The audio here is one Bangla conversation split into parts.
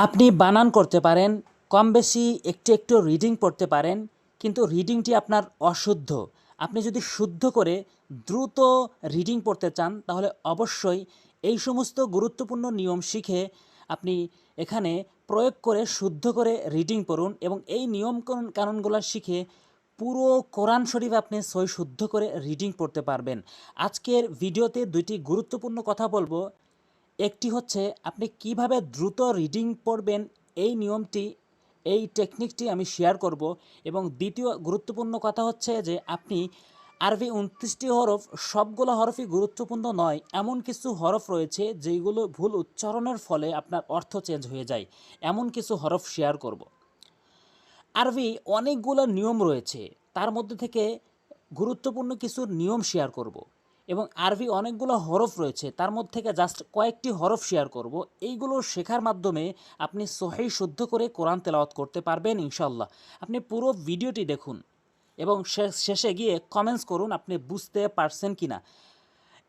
আপনি বানান করতে পারেন, কম বেশি একটু একটু রিডিং পড়তে পারেন, কিন্তু রিডিংটি আপনার অশুদ্ধ। আপনি যদি শুদ্ধ করে দ্রুত রিডিং পড়তে চান, তাহলে অবশ্যই এই সমস্ত গুরুত্বপূর্ণ নিয়ম শিখে আপনি এখানে প্রয়োগ করে শুদ্ধ করে রিডিং পড়ুন এবং এই নিয়ম কানুন- কানুনগুলো শিখে পুরো কোরআন শরীফ আপনি সই শুদ্ধ করে রিডিং পড়তে পারবেন। আজকের ভিডিওতে দুইটি গুরুত্বপূর্ণ কথা বলব। একটি হচ্ছে, আপনি কীভাবে দ্রুত রিডিং পড়বেন, এই নিয়মটি, এই টেকনিকটি আমি শেয়ার করব। এবং দ্বিতীয় গুরুত্বপূর্ণ কথা হচ্ছে যে, আপনি আরবি উনত্রিশটি হরফ, সবগুলো হরফই গুরুত্বপূর্ণ নয়, এমন কিছু হরফ রয়েছে যেগুলো ভুল উচ্চারণের ফলে আপনার অর্থ চেঞ্জ হয়ে যায়। এমন কিছু হরফ শেয়ার করব। আরবি অনেকগুলো নিয়ম রয়েছে, তার মধ্যে থেকে গুরুত্বপূর্ণ কিছু নিয়ম শেয়ার করব। এবং আরবি অনেকগুলো হরফ রয়েছে তার মধ্যে থেকে জাস্ট কয়েকটি হরফ শেয়ার করব এইগুলো শেখার মাধ্যমে আপনি সহি শুদ্ধ করে কোরআন তেলাওয়াত করতে পারবেন ইনশাল্লাহ আপনি পুরো ভিডিওটি দেখুন এবং শে- শেষে গিয়ে কমেন্টস করুন আপনি বুঝতে পারছেন কি না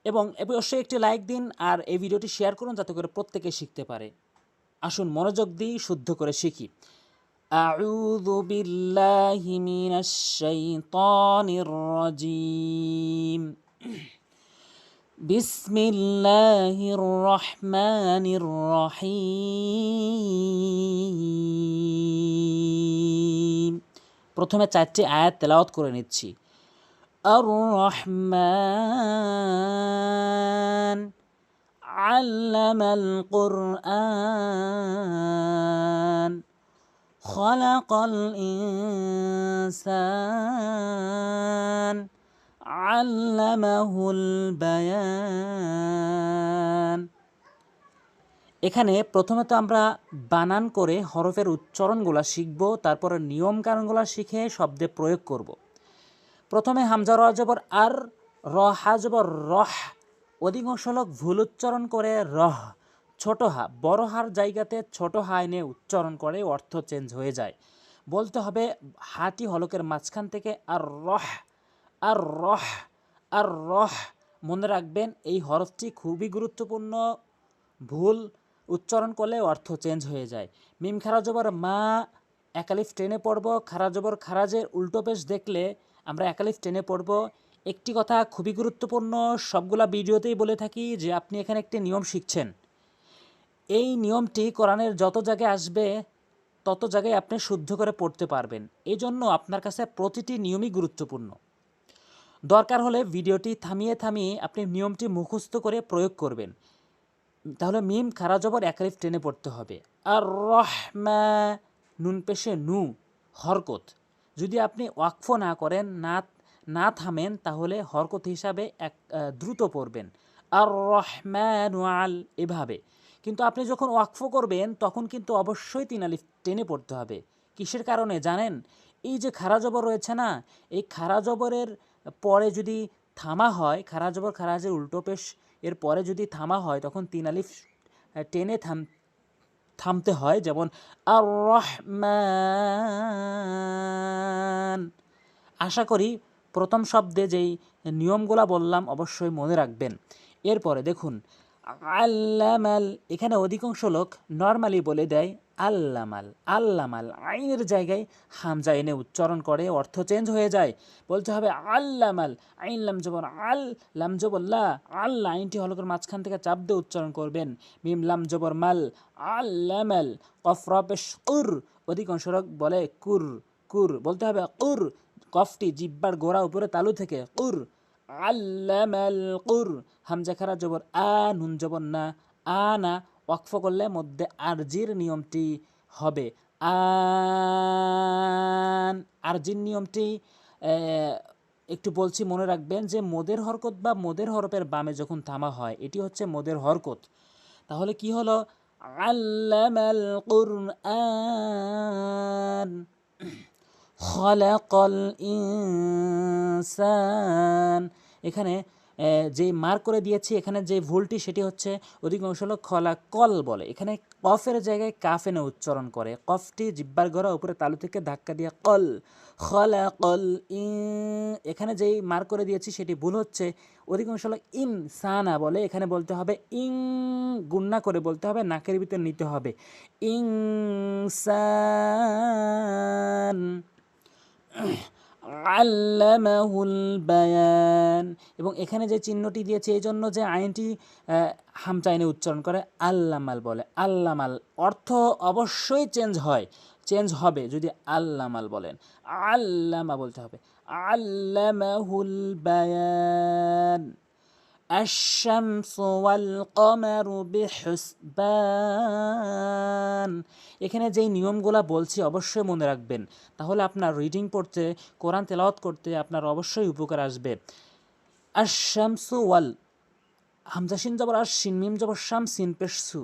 এবং অবশ্যই একটি লাইক দিন আর এই ভিডিওটি শেয়ার করুন যাতে করে প্রত্যেকে শিখতে পারে আসুন মনোযোগ দিই শুদ্ধ করে শিখি أعوذ بالله من الشيطان الرجيم بسم الله الرحمن الرحيم প্রথমে চারটি আয়াত তেলাওয়াত করে নিচ্ছি আর রহমান علم القرآن خلق الإنسان আল্লামাহুল বায়ান। এখানে প্রথমে তো আমরা বানান করে হরফের উচ্চারণগুলা শিখব, তারপরে নিয়মকানুনগুলা শিখে শব্দে প্রয়োগ করব। প্রথমে হামজা, র জবর আর, র, হা জবর রহ। অধিকাংশ লোক ভুল উচ্চারণ করে রহ। ছোট হা, বড় হার জায়গাতে ছোট হা এনে উচ্চারণ করে, অর্থ চেঞ্জ হয়ে যায়। বলতে হবে হাটি হলকের মাঝখান থেকে আর রহ। আর রহ আর রহ মনে রাখবেন, এই হরফটি খুবই গুরুত্বপূর্ণ। ভুল উচ্চারণ করলে অর্থ চেঞ্জ হয়ে যায়। মিম খারা জবর মা, একালিফ টেনে পড়ব। খারা জবর খারাজের উল্টো পেশ দেখলে আমরা একালিফ টেনে পড়ব। একটি কথা খুবই গুরুত্বপূর্ণ, সবগুলা ভিডিওতেই বলে থাকি যে আপনি এখানে একটি নিয়ম শিখছেন। এই নিয়মটি কোরআনের যত জায়গায় আসবে, তত জায়গায় আপনি শুদ্ধ করে পড়তে পারবেন। এই জন্য আপনার কাছে প্রতিটি নিয়মই গুরুত্বপূর্ণ। দরকার হলে ভিডিওটি থামিয়ে থামিয়ে আপনি নিয়মটি মুখস্থ করে প্রয়োগ করবেন। তাহলে মিম খারা জবর একালিফ টেনে পড়তে হবে। আর রহমা নুন পেশে নু, হরকত। যদি আপনি ওয়াকফ না করেন, না না থামেন, তাহলে হরকত হিসাবে এক দ্রুত পড়বেন। আর রহমান আল এভাবে। কিন্তু আপনি যখন ওয়াকফ করবেন, তখন কিন্তু অবশ্যই তিন আলিফ টেনে পড়তে হবে। কিসের কারণে জানেন? এই যে খারা জবর রয়েছে না, এই খারা জবরের পরে যদি থামা হয় খারা জবর খারাজের উল্টো পেশ, এর পরে যদি থামা হয়, তখন তিন আলিফ টেনে থাম, থামতে হয়, যেমন আর রহমান আশা করি প্রথম শব্দে যেই নিয়মগুলা বললাম, অবশ্যই মনে রাখবেন। এরপরে দেখুন, আল্লামাল, এখানে অধিকাংশ লোক নর্মালি বলে দেয় আল্লামাল আল্লামাল, আইনের জায়গায় হামজা এনে উচ্চারণ করে, অর্থ চেঞ্জ হয়ে যায়। বলতে হবে আল্লামাল, আইন লাম জবর, আল লাম জবর লা আল্লাহ আইনটি হলকের মাঝখান থেকে চাপ দিয়ে উচ্চারণ করবেন। মিম লাম জবর মাল, আল্লামাল কফ রবেশ কুর, অধিকাংশ বলে কুর কুর। বলতে হবে কুর, কফটি জিব্বার গোড়া উপরে তালু থেকে, কুর। আল্লামাল কুর, হামজা খারা জবর আ, নুন জবর না আনা ওয়াকফ করলে মধ্যে আরজির নিয়মটি হবে। আন, আরজির নিয়মটি একটু বলছি, মনে রাখবেন যে মোদের হরকত বা মোদের হরফের বামে যখন থামা হয়, এটি হচ্ছে মোদের হরকত। তাহলে কি হলো? আল্লামাল কুরআন খলাকল ইনসান। এখানে যে মার্ক করে দিয়েছি, এখানে যে ভুলটি সেটি হচ্ছে অধিকাংশ লোক খলা কল বলে। এখানে কফের জায়গায় কাফ এনে উচ্চারণ করে। কফটি জিব্বার গড়া উপরে তালু থেকে ধাক্কা দিয়ে কল, খলা কল ই, এখানে যেই মার করে দিয়েছি সেটি ভুল হচ্ছে। অধিকাংশ লোক ইন সানা বলে, এখানে বলতে হবে ইং, গুন্না করে বলতে হবে, নাকের ভিতর নিতে হবে। ইং সান আল্লামাহুল বায়ান। এবং এখানে যে চিহ্নটি দিয়েছে এই জন্য যে আইনটি হামচাইনে উচ্চারণ করে আল্লামাল বলে। আল্লামাল অর্থ অবশ্যই চেঞ্জ হয়, চেঞ্জ হবে যদি আল্লামাল বলেন। আল্লামা বলতে হবে। আল্লামাহুল বায়ান। الشمس والقمر بحسبان এখানে যেই নিয়মগুলা বলছি অবশ্যই মনে রাখবেন তাহলে আপনার রিডিং পড়তে কোরআন তেলাওয়াত করতে আপনার অবশ্যই উপকার আসবে আশামসু ওয়াল হামজা শিন জবর আর শিন মিম জবর শাম সিন পেশ সু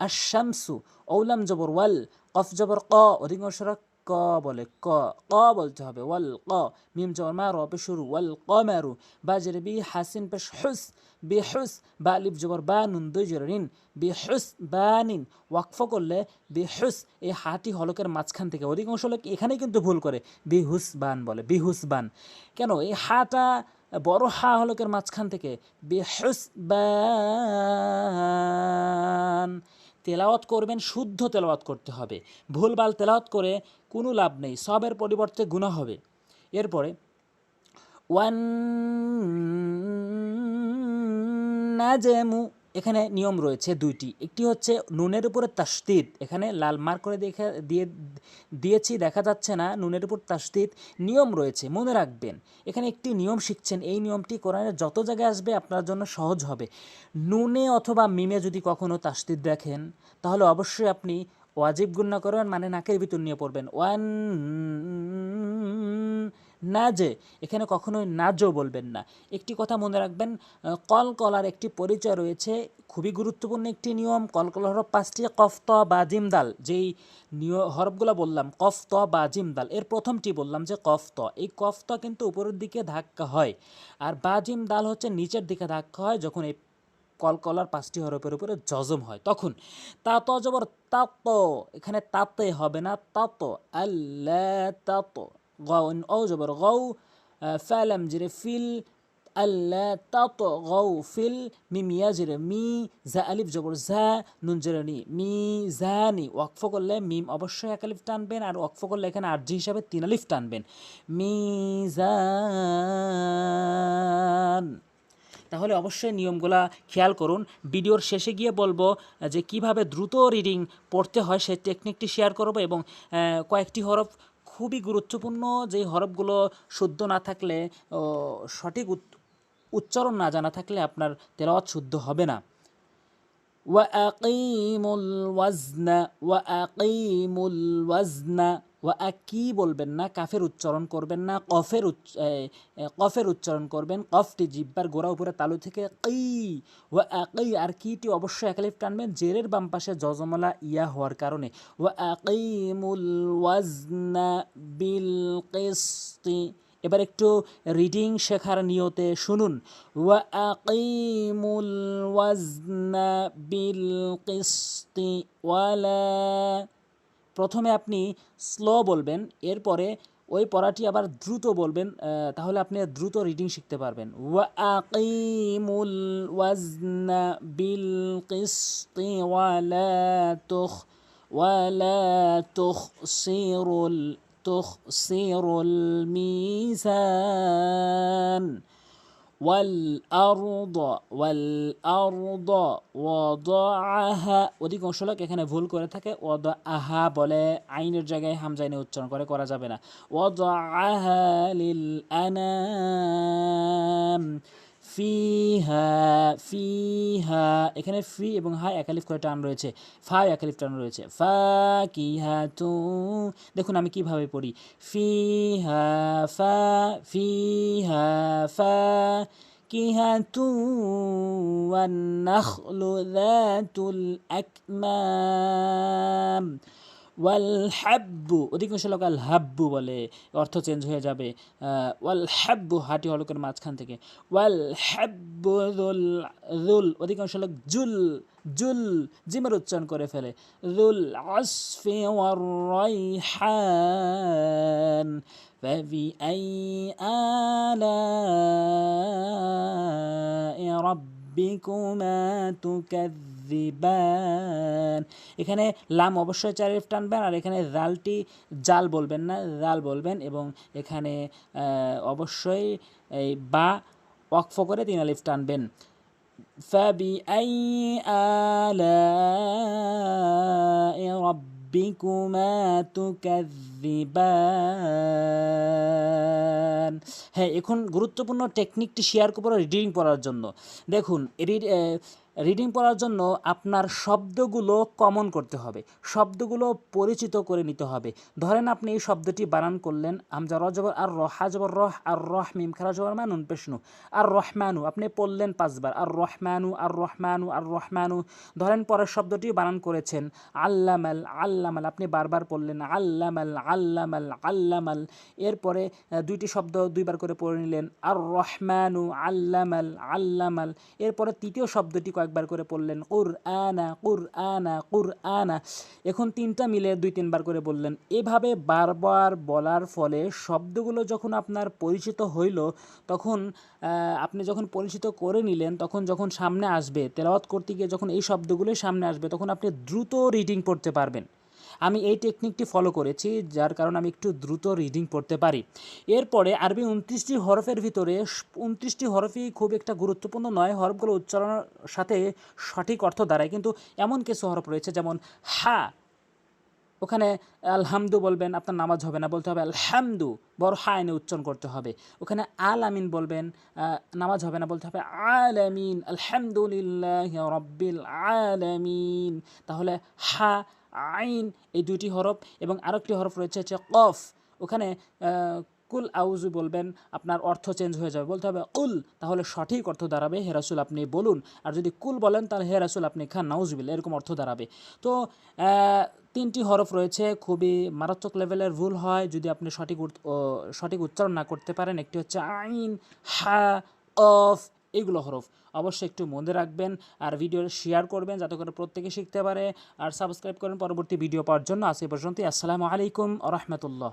আশামসু ঔলাম জবর ওয়াল কফ জবর ক অধিকাংশরা ক বলে, ক ক বলতে হবে। ওয়াল ক, মিম জবর মা র শুরু। ওয়াল ক মারু, বাজের বি হাসিন পেশ হুস, বি হুস বা আলিফ জবর বা নুন দুই জোর রিন বি হুস বা নিন। ওয়াকফ করলে বি হুস এই হাটি হলকের মাঝখান থেকে, অধিকাংশ লোক এখানে কিন্তু ভুল করে, বি হুস বান বলে, বি হুস বান। কেন? এই হাটা বড় হা হলকের মাঝখান থেকে, বি হুস বান। তেলাওয়াত করবেন, শুদ্ধ তেলাওয়াত করতে হবে। ভুলভাল তেলাওয়াত করে কোনো লাভ নেই, সবের পরিবর্তে গুণা হবে। এরপরে ওয়ান নাজেমু এখানে নিয়ম রয়েছে দুইটি। একটি হচ্ছে নুনের উপরে তাস্তিদ এখানে লাল মার করে দেখে দিয়ে, দিয়েছি, দেখা যাচ্ছে না, নুনের উপর তাস্তিদ নিয়ম রয়েছে, মনে রাখবেন। এখানে একটি নিয়ম শিখছেন। এই নিয়মটি কোরআনের যত জায়গায় আসবে আপনার জন্য সহজ হবে। নুনে অথবা মিমে যদি কখনো তাস্তিদ দেখেন, তাহলে অবশ্যই আপনি ওয়াজিব গুন্না করবেন মানে নাকের ভিতর নিয়ে পড়বেন। ওয়ান নাজে এখানে কখনোই নাজও বলবেন না। একটি কথা মনে রাখবেন কল কলার একটি পরিচয় রয়েছে, খুবই গুরুত্বপূর্ণ একটি নিয়ম। কলকল হরফ পাঁচটি কফত বা জিমদাল যেই নিয়, হরফগুলো বললাম কফত বা জিমদাল এর প্রথমটি বললাম যে কফত এই কফত কিন্তু উপরের দিকে ধাক্কা হয়। আর বা জিমদাল হচ্ছে নিচের দিকে ধাক্কা হয়, যখন এই কলকলার পাঁচটি হরফের উপরে জজম হয়। তখন, তা, তো, জবর তাত এখানে তাতে হবে না তাত আল্লাহ তাত غاو أو جبر غو فعلم جري فيل ألا تطغوا في الميم يجر مي زا ألف جبر زا নুন জেরনি মি জানি ওয়াকফ করলে মিম অবশ্যই এক আলিফ টানবেন আর ওয়াকফ করলে এখানে আরজি হিসাবে তিন আলিফ টানবেন মি জান তাহলে অবশ্যই নিয়মগুলা খেয়াল করুন ভিডিওর শেষে গিয়ে বলবো যে কিভাবে দ্রুত রিডিং পড়তে হয় সেই টেকনিকটি শেয়ার করব এবং কয়েকটি হরফ খুবই গুরুত্বপূর্ণ যে হরফগুলো শুদ্ধ না থাকলে সঠিক উচ্চারণ না জানা থাকলে আপনার তেলাওয়াত শুদ্ধ হবে না। وأقيموا الوزن وأقيموا الوزن ওয়া কি বলবেন না কাফের উচ্চারণ করবেন না কফের কফের উচ্চারণ করবেন কফটি জিব্বার গোড়া উপরে তালু থেকে কি ওয়া আকি আর কিটি অবশ্যই একালিফ টানবেন জেরের বাম পাশে জজমলা ইয়া হওয়ার কারণে ওয়া আকিমুল ওয়াজনা বিল কিসতি এবার একটু রিডিং শেখার নিয়তে শুনুন। বিল ওয়ালা প্রথমে আপনি স্লো বলবেন, এরপরে ওই পড়াটি আবার দ্রুত বলবেন তাহলে আপনি দ্রুত রিডিং শিখতে পারবেন। ওয়া আকিমুল ওয়াজনা বিল ওয়ালা তুখ, ওয়ালা তুখসিরুল তুখসিরুল মিজান والأرض والأرض وضعها অধিকাংশ লোক এখানে ভুল করে থাকে ওদ আহা বলে আইনের জায়গায় হামজাইনে উচ্চারণ করে করা যাবে না وضعها للأنام ফিহা ফিহা এখানে ফি এবং হা একালিফ করে টান রয়েছে ফা একালিফ টান রয়েছে ফা কি হা তু দেখুন আমি কিভাবে পড়ি ফিহা ফা ফিহা ফা فاكهة والنخل ذات الأكمام ওয়াল হ্যাব্বু অধিকাংশ লোক আল হাব্বু বলে অর্থ চেঞ্জ হয়ে যাবে আহ, ওয়াল হ্যাব্বু হাটি হলকের মাঝখান থেকে ওয়াল হ্যাব্বু জুল জুল অধিকাংশ লোক জুল জুল জিমের উচ্চারণ করে ফেলে জুল আসফি ওয়ার রাইহান فبأي آلاء ربكما تكذبان এখানে লাম অবশ্যই চার এফ টানবেন আর এখানে জালটি জাল বলবেন না জাল বলবেন এবং এখানে আহ, অবশ্যই এই বা ওয়াকফ করে তিন আলিফ টানবেন فبأي آلاء ربكما تكذبان হ্যাঁ এখন গুরুত্বপূর্ণ টেকনিকটি শেয়ার করবো রিডিং পড়ার জন্য দেখুন রিডিং পড়ার জন্য আপনার শব্দগুলো কমন করতে হবে। শব্দগুলো পরিচিত করে নিতে হবে। ধরেন আপনি এই শব্দটি বানান করলেন আমজা রজবর আর রহা রহ আর রহ মিম, খারা জবর মানুন পেশনু আর, রহমানু, আপনি পড়লেন পাঁচবার। আর, রহমানু আর রহমানু আর, রহমানু। ধরেন পরের শব্দটি বানান করেছেন, আল্লামাল আল্লামাল, আপনি বারবার পড়লেন, আল্লামাল আল্লামাল আল্লামাল। এরপরে দুইটি শব্দ দুইবার করে পড়ে নিলেন, আর, রহমানু, আল্লামাল আল্লামাল। এরপরে তৃতীয় শব্দটি কয়েকবার করে পড়লেন কুর আনা কুর আনা কুর আনা এখন তিনটা মিলে দুই তিনবার করে বললেন। এভাবে বারবার বলার ফলে শব্দগুলো যখন আপনার পরিচিত হইল, তখন আপনি যখন পরিচিত করে নিলেন, তখন যখন সামনে আসবে, তেলাওয়াত করতে গিয়ে যখন এই শব্দগুলোই সামনে আসবে, তখন আপনি দ্রুত রিডিং পড়তে পারবেন। আমি এই টেকনিকটি ফলো করেছি, যার কারণে আমি একটু দ্রুত রিডিং পড়তে পারি। এরপরে আরবি উনত্রিশটি হরফের ভিতরে উনত্রিশটি হরফই খুব একটা গুরুত্বপূর্ণ নয়, হরফগুলো উচ্চারণের সাথে সঠিক অর্থ দাঁড়ায়, কিন্তু এমন কিছু হরফ রয়েছে যেমন হা, ওখানে আলহামদু বলবেন, আপনার নামাজ হবে না, বলতে হবে আলহামদু, বড় হা এনে উচ্চারণ করতে হবে। ওখানে আল আমিন বলবেন নামাজ হবে না, বলতে হবে আল আমিন আলহামদুলিল্লাহ রব্বিল আল আমিন তাহলে হা আইন, এই দুইটি হরফ এবং আরেকটি হরফ রয়েছে হচ্ছে কফ। ওখানে কুল আউজু বলবেন, আপনার অর্থ চেঞ্জ হয়ে যাবে। বলতে হবে কুল, তাহলে সঠিক অর্থ দাঁড়াবে হেরাসুল আপনি বলুন। আর যদি কুল বলেন, তাহলে হেরাসুল আপনি খান নাউজবিল এরকম অর্থ দাঁড়াবে। তো তিনটি হরফ রয়েছে, খুবই মারাত্মক লেভেলের ভুল হয়, যদি আপনি সঠিক সঠিক উচ্চারণ না করতে পারেন, একটি হচ্ছে আইন, হা অফ এগুলো হরফ। অবশ্যই একটু মনে রাখবেন আর ভিডিও শেয়ার করবেন যাতে করে প্রত্যেকে শিখতে পারে। আর সাবস্ক্রাইব করেন পরবর্তী ভিডিও পাওয়ার জন্য। আজ এ পর্যন্ত আসসালামু আলাইকুম রহমতুল্লাহ।